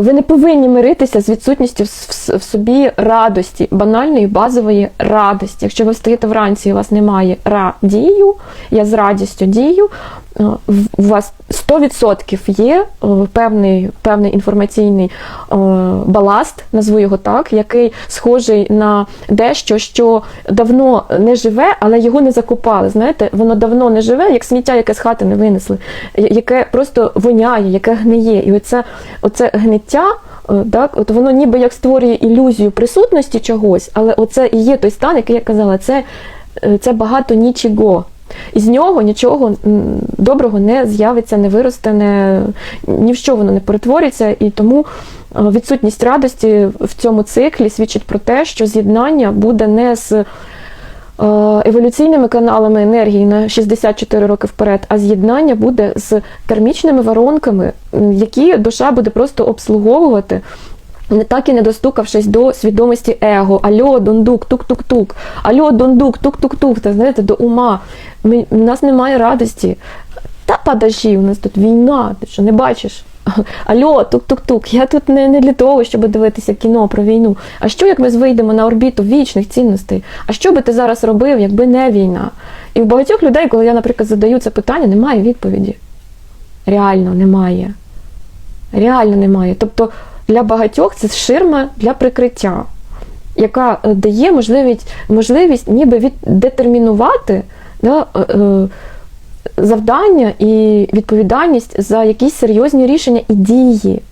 ви не повинні миритися з відсутністю в, собі радості, банальної базової радості. Якщо ви встаєте вранці і у вас немає радію, я з радістю дію, е, у вас 100% є е, певний, певний інформаційний е, баласт, назву його так, який схожий на дещо, що давно не живе, але його не закопали. Знаєте, воно давно не живе, як сміття, яке з хати не винесли, яке просто воняє, яке гниє. І оце, оце гниття. Е, Так, от воно ніби як створює ілюзію присутності чогось, але оце і є той стан, який я казала, це, е, це багато нічого. І з нього нічого доброго не з'явиться, не виросте, не, ні в що воно не перетвориться. І тому е, відсутність радості в цьому циклі свідчить про те, що з'єднання буде не з еволюційними каналами енергії на 64 роки вперед, а з'єднання буде з кармічними воронками, які душа буде просто обслуговувати. Не так і не достукавшись до свідомості его. Альо, дондук, тук-тук-тук. Альо, дондук, тук-тук-тук. Та знаєте, до ума. Ми, у нас немає радості. Та подожди, у нас тут війна, ти що не бачиш? Альо, тук-тук-тук. Я тут не, не для того, щоб дивитися кіно про війну. А що як ми вийдемо на орбіту вічних цінностей? А що би ти зараз робив, якби не війна? І в багатьох людей, коли я, наприклад, задаю це питання, немає відповіді. Реально немає. Реально немає. Тобто для багатьох це ширма для прикриття, яка е, дає можливість, можливість ніби віддетермінувати да, е, е, завдання і відповідальність за якісь серйозні рішення і дії.